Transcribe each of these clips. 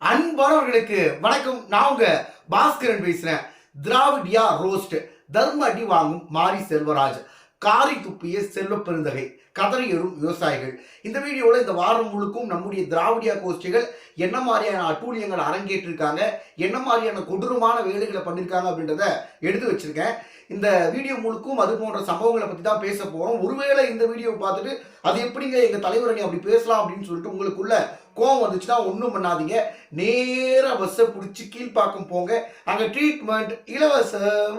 அன்பானவர்களுக்கு வணக்கம். நான் உங்க பாஸ்கரன் பேசுறேன். திராவிடியா ரோஸ்ட். தர்ம அடி வாங்கும் மாரி செல்வராஜ். காரி துப்பிய செல்வ பெருந்தகை. கதறி எறும் விவசாயிகள். இந்த வீடியோவில் இந்த வாரம் முழுக்கும் நம்முடைய திராவிடியா கோஷ்டிகள் என்ன மாதிரியான அட்டூழியங்கள் அரங்கேற்றிருக்காங்க என்ன மாதிரியான கொடூரமான வேலைகளை பண்ணியிருக்காங்க அப்படின்றத எடுத்து வச்சிருக்கேன். இந்த வீடியோ முழுக்கும் அது போன்ற சம்பவங்களை பற்றி தான் பேச போகிறோம் ஒருவேளை இந்த வீடியோவை பார்த்துட்டு அது எப்படிங்க எங்கள் தலைவர் நீ அப்படி பேசலாம் அப்படின்னு சொல்லிட்டு உங்களுக்குள்ள கோவம் வந்துச்சுன்னா ஒன்றும் பண்ணாதீங்க. நேராக பஸ்ஸை பிடிச்சி கீழ்ப்பாக்கம் போங்க. அங்கே ட்ரீட்மெண்ட் இலவசம்.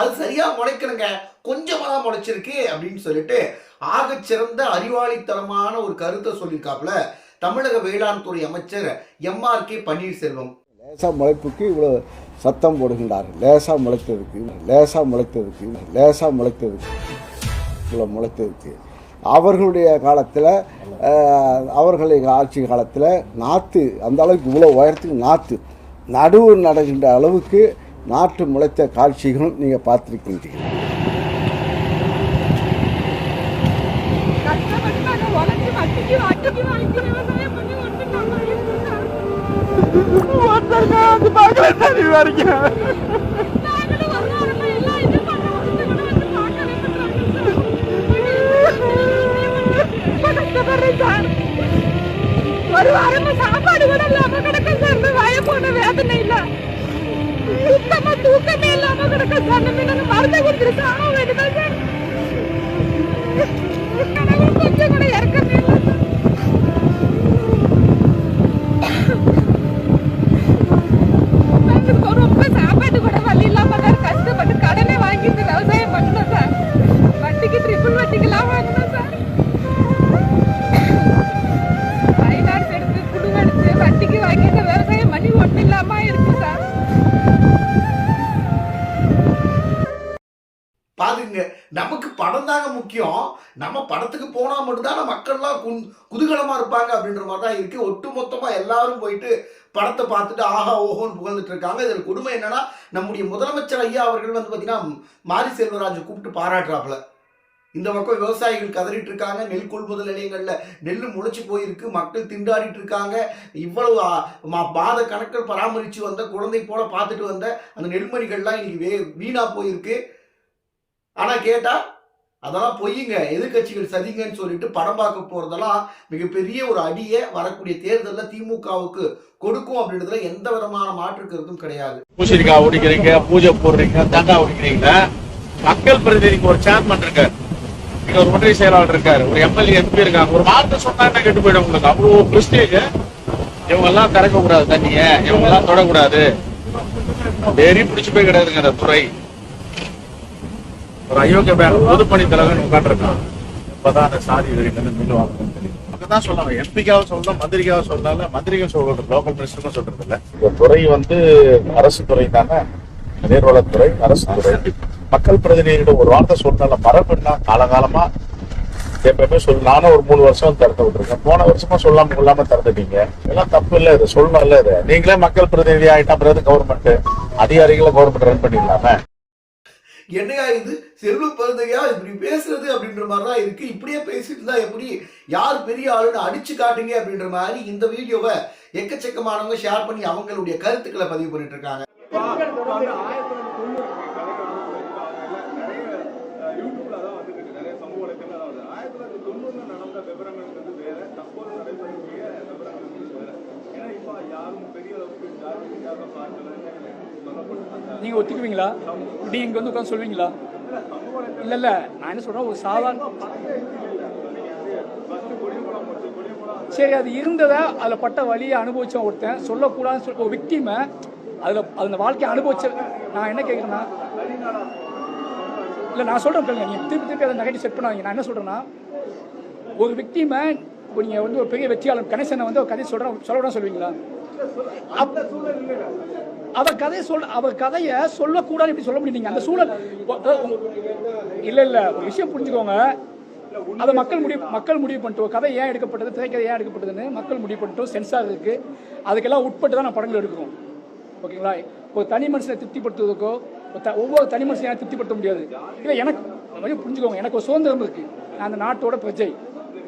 அது சரியா முளைக்கணுங்க. கொஞ்சமாக தான் முளைச்சிருக்கு அப்படின்னு சொல்லிட்டு ஆகச்சிறந்த அறிவாளித்தனமான ஒரு கருத்தை சொல்லியிருக்காப்புல தமிழக வேளாண் துறை அமைச்சர் எம்ஆர் கே பன்னீர்செல்வம். லேசாக முளைப்புக்கு இவ்வளோ சத்தம் போடுகின்றார். லேசாக முளைத்ததுக்கு லேசாக முளைத்ததுக்கு லேசாக முளைத்ததுக்கு இவ்வளோ முளைத்ததுக்கு. அவர்களுடைய காலத்தில் அவர்களுடைய ஆட்சி காலத்தில் நாற்று அந்த அளவுக்கு இவ்வளோ உயரத்துக்கு நாற்று நடுவு நடக்கின்ற அளவுக்கு நாற்று முளைத்த காட்சிகளும் நீங்கள் பார்த்துருக்கின்றீர்கள் ஒரு வாரமா சாப்பாடு கூட இல்லாம கிடக்க சார் வய போன வேதனை இல்லை. சுத்தமா தூக்கமே இல்லாம கிடக்க சார் நம்ம நாங்க மருந்து கொடுத்துட்டு சாக கொஞ்சம் கூட இறக்க நம்ம படத்துக்கு போனால் மட்டும்தான் மக்கள்லாம் கு குதூகலமாக இருப்பாங்க அப்படின்ற மாதிரி தான் இருக்குது ஒட்டு மொத்தமாக எல்லாரும் போயிட்டு படத்தை பார்த்துட்டு ஆஹா ஓஹோன்னு புகழ்ந்துட்டு இருக்காங்க. இதில் கொடுமை என்னன்னா நம்முடைய முதலமைச்சர் ஐயா அவர்கள் வந்து பார்த்தீங்கன்னா மாரி செல்வராஜ் கூப்பிட்டு பாராட்டுறாப்புல. இந்த பக்கம் விவசாயிகள் கதறிட்டு இருக்காங்க. நெல் கொள்முதல் நிலையங்களில் நெல் முளைச்சி போயிருக்கு. மக்கள் திண்டாடிட்டு இருக்காங்க. இவ்வளவு பாத கணக்கள் கணக்கில் பராமரித்து வந்த குழந்தை போல பார்த்துட்டு வந்த அந்த நெல்மணிகள்லாம் இன்னைக்கு வே வீணாக போயிருக்கு. ஆனால் கேட்டால் அதெல்லாம் பொய்யுங்க. எதிர்க்கட்சிகள் சதிங்கன்னு சொல்லிட்டு படம் பார்க்க போறதெல்லாம் மிகப்பெரிய ஒரு அடியை வரக்கூடிய தேர்தலில் திமுகவுக்கு கொடுக்கும் அப்படின்றதுல எந்த விதமான மாற்று கருத்தும் கிடையாது. பூசணிக்காய் உடிக்கிறீங்க பூஜை போடுறீங்க தண்டா ஒடிக்கிறீங்க மக்கள் பிரதிநிதிக்கு ஒரு சேர்மன் இருக்காரு. இங்க ஒரு ஒன்றிய செயலாளர் இருக்காரு. ஒரு எம்எல்ஏ எம்பி இருக்காங்க. ஒரு வார்த்தை சொன்னாங்க கெட்டு போயிடும் உங்களுக்கு. அவ்வளவு பிரஸ்டேஜ் இவங்க எல்லாம் திறக்க கூடாது தண்ணிய. இவங்க எல்லாம் தொடக்கூடாது. வெறி பிடிச்சு போய் கிடையாதுங்க அந்த துறை. ஒரு அயோக்கிய பேங்க் பொதுப்பணி தலைவன் உட்காந்துருக்கான் இப்பதான் அந்த சாதி வெறிங்கன்னு மில்லுவாங்கன்னு தெரியும் தான் சொல்லலாம் எம்பிக்காக சொல்லலாம் மந்திரிக்காக சொல்லலாம் மந்திரிக்கும் சொல்றது லோக்கல் மினிஸ்டருக்கும் சொல்றது இல்ல. இந்த துறை வந்து அரசு துறை தானே? நீர்வளத்துறை அரசு துறை. மக்கள் பிரதிநிதிகிட்ட ஒரு வார்த்தை சொன்னால மரபுன்னா காலகாலமா எப்பவுமே சொல்லு நானும் ஒரு மூணு வருஷம் திறந்து விட்டுருக்கேன். போன வருஷமா சொல்லாம கொள்ளாம திறந்துட்டீங்க. எல்லாம் தப்பு இல்லை இது சொல்லணும் இல்ல இது. நீங்களே மக்கள் பிரதிநிதி ஆயிட்டா பிறகு கவர்மெண்ட் அதிகாரிகளை கவர்மெண்ட் ரன் பண்ணிடலாமே? என்னையா இது? செல்வ பருந்தையா இப்படி பேசுறது அப்படின்ற மாதிரிதான் இருக்கு. இப்படியே பேசிட்டு இருந்தா எப்படி? யார் பெரிய ஆளுன்னு அடிச்சு காட்டுங்க அப்படின்ற மாதிரி இந்த வீடியோவை எக்கச்சக்கமானவங்க ஷேர் பண்ணி அவங்களுடைய கருத்துக்களை பதிவு பண்ணிட்டு இருக்காங்க. யாரும் பெரிய அளவுக்கு ஜாதி பார்க்கல. நீங்க ஒத்துக்குவீங்களா? இப்படி இங்க வந்து உட்காந்து சொல்வீங்களா? இல்ல இல்ல. நான் என்ன சொல்றேன்? ஒரு சாதாரண சரி அது இருந்ததை அதுல பட்ட வழியை அனுபவிச்ச ஒருத்தன். சொல்லக்கூடாதுன்னு சொல்ல ஒரு விக்டிமை அதுல அந்த வாழ்க்கையை அனுபவிச்ச நான் என்ன கேட்குறேன்னா இல்ல நான் சொல்றேன் கேளுங்க. நீங்க திருப்பி திருப்பி அதை நெகட்டிவ் செட் பண்ணாதீங்க. நான் என்ன சொல்றேன்னா ஒரு விக்டிமை இப்போ நீங்க வந்து ஒரு பெரிய வெற்றியாளர் கணேசனை வந்து ஒரு கதை சொல்ற சொல்லக்கூடாது சொல்லுவீங்களா? அவ கதையை சொல் அவ கதையை சொல்லக்கூடாது இப்படி சொல்ல முடியும் அந்த சூழல் இல்ல இல்ல ஒரு விஷயம் புரிஞ்சுக்கோங்க. அதை மக்கள் முடிவு மக்கள் முடிவு பண்ணிட்டோம். கதை ஏன் எடுக்கப்பட்டது திரைக்கதை ஏன் எடுக்கப்பட்டதுன்னு மக்கள் முடிவு பண்ணிட்டோம். சென்சார் இருக்கு. அதுக்கெல்லாம் உட்பட்டு தான் நான் படங்கள் எடுக்கிறோம். ஓகேங்களா? ஒரு தனி மனுஷனை திருப்திப்படுத்துவதற்கோ த- ஒவ்வொரு தனி மனுஷனையும் திருப்திப்படுத்த முடியாது. இல்லை எனக்கு புரிஞ்சுக்கோங்க. எனக்கு ஒரு சுதந்திரம் இருக்கு. நான் அந்த நாட்டோட பிரஜை.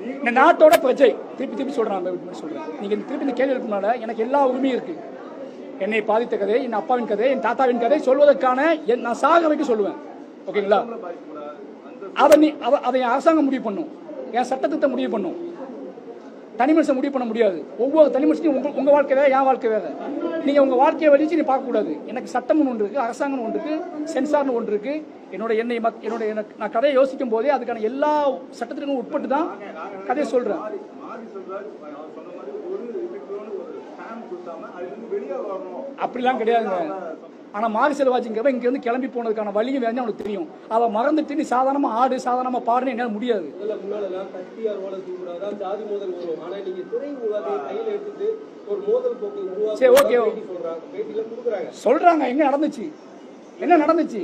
இந்த நாட்டோட பிரஜை. திருப்பி திருப்பி சொல்கிறேன் சொல்கிறேன் நீங்கள் திருப்பி இந்த கேள்வி எழுப்பினால எனக்கு எல்லா உரிமையும் இருக்கு. என்னை பாதித்த கதை என் அப்பாவின் கதை என் தாத்தாவின் கதை சொல்வதற்கான என் நான் சாக வரைக்கும் சொல்லுவேன். ஓகேங்களா? அதை நீ அவ- அதை என் அரசாங்கம் முடிவு பண்ணும். என் சட்டத்திட்ட முடிவு பண்ணும். தனி மனுஷன் முடிவு பண்ண முடியாது. ஒவ்வொரு தனி மனுஷனையும் உங்க உங்க வாழ்க்கை வேற என் வாழ்க்கை வேற. நீங்க உங்க வாழ்க்கையை வலிச்சு நீ பார்க்க கூடாது எனக்கு சட்டம்னு ஒன்று இருக்கு அரசாங்கம்னு ஒன்று இருக்கு சென்சார்னு ஒன்று இருக்கு. என்னோட என்னை மக்- என்னோட எனக்கு நான் கதையை யோசிக்கும் போதே அதுக்கான எல்லா சட்டத்திற்கும் உட்பட்டு தான் கதையை மாறி வரணும். அப்படிலாம் கிடையாதுங்க ஆனா மாரி செல்வாஜிங்கிறவன் இங்க இருந்து கிளம்பி போனதுக்கான வழியும் வேணும் அவனுக்கு தெரியும். அவ மறந்துட்டு நீ சாதாரணமா ஆடு சாதாரணமா பாடுன்னு என்னால முடியாது. சரி. பேட்டி சொல்றாங்க எங்க நடந்துச்சு? என்ன நடந்துச்சு?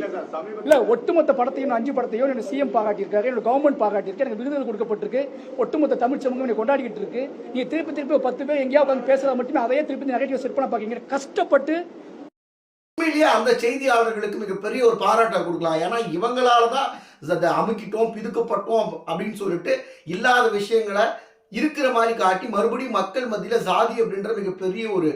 இல்ல ஒட்டுமொத்த படத்தையும் அஞ்சு படத்தையும் எனக்கு சிஎம் பாராட்டியிருக்காரு என்னோட கவர்மெண்ட் பாராட்டியிருக்கு எனக்கு விருதுகள் கொடுக்கப்பட்டிருக்கு. ஒட்டுமொத்த தமிழ் சமூகம் என்னை கொண்டாடிக்கிட்டு இருக்கு. நீங்க திருப்பி திருப்பி பத்து பேர் எங்கேயாவது உட்காந்து பேசுறத மட்டுமே அதையே திருப்பி நெகட்டிவ் செட் பண்ண பாக்கீங்க கஷ்டப்பட்டு உண்மையிலேயே அந்த செய்தியாளர்களுக்கு மிகப்பெரிய ஒரு பாராட்டை கொடுக்கலாம். ஏன்னா இவங்களால தான் அமுக்கிட்டோம் பிதுக்கப்பட்டோம் அப்படின்னு சொல்லிட்டு இல்லாத விஷயங்களை இருக்கிற மாதிரி காட்டி மறுபடியும் மக்கள் மத்தியில் சாதி அப்படின்ற மிகப்பெரிய ஒரு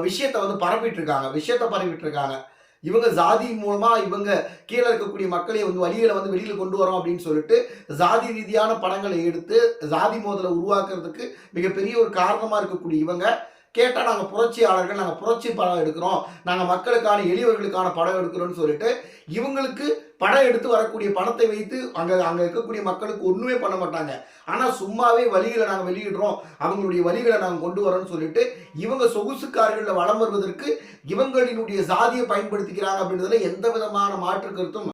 விஷயத்தை வந்து பரப்பிட்டு இருக்காங்க விஷயத்தை பரப்பிட்டு இருக்காங்க இவங்க ஜாதி மூலமா இவங்க கீழே இருக்கக்கூடிய மக்களை வந்து வழிகளை வந்து வெளியில கொண்டு வரோம் அப்படின்னு சொல்லிட்டு ஜாதி ரீதியான படங்களை எடுத்து ஜாதி மோதலை உருவாக்குறதுக்கு மிகப்பெரிய ஒரு காரணமா இருக்கக்கூடிய இவங்க. கேட்டால் நாங்கள் புரட்சியாளர்கள் நாங்கள் புரட்சி படம் எடுக்கிறோம். நாங்கள் மக்களுக்கான எளியவர்களுக்கான படம் எடுக்கிறோம்னு சொல்லிட்டு இவங்களுக்கு படம் எடுத்து வரக்கூடிய பணத்தை வைத்து அங்கே அங்கே இருக்கக்கூடிய மக்களுக்கு ஒன்றுமே பண்ண மாட்டாங்க. ஆனால் சும்மாவே வழிகளை நாங்கள் வெளியிடுறோம். அவங்களுடைய வழிகளை நாங்கள் கொண்டு வரோம்னு சொல்லிட்டு இவங்க சொகுசுக்காரர்களில் வளம் வருவதற்கு இவங்களினுடைய சாதியை பயன்படுத்திக்கிறாங்க அப்படின்றதுல எந்த விதமான மாற்று கருத்தும்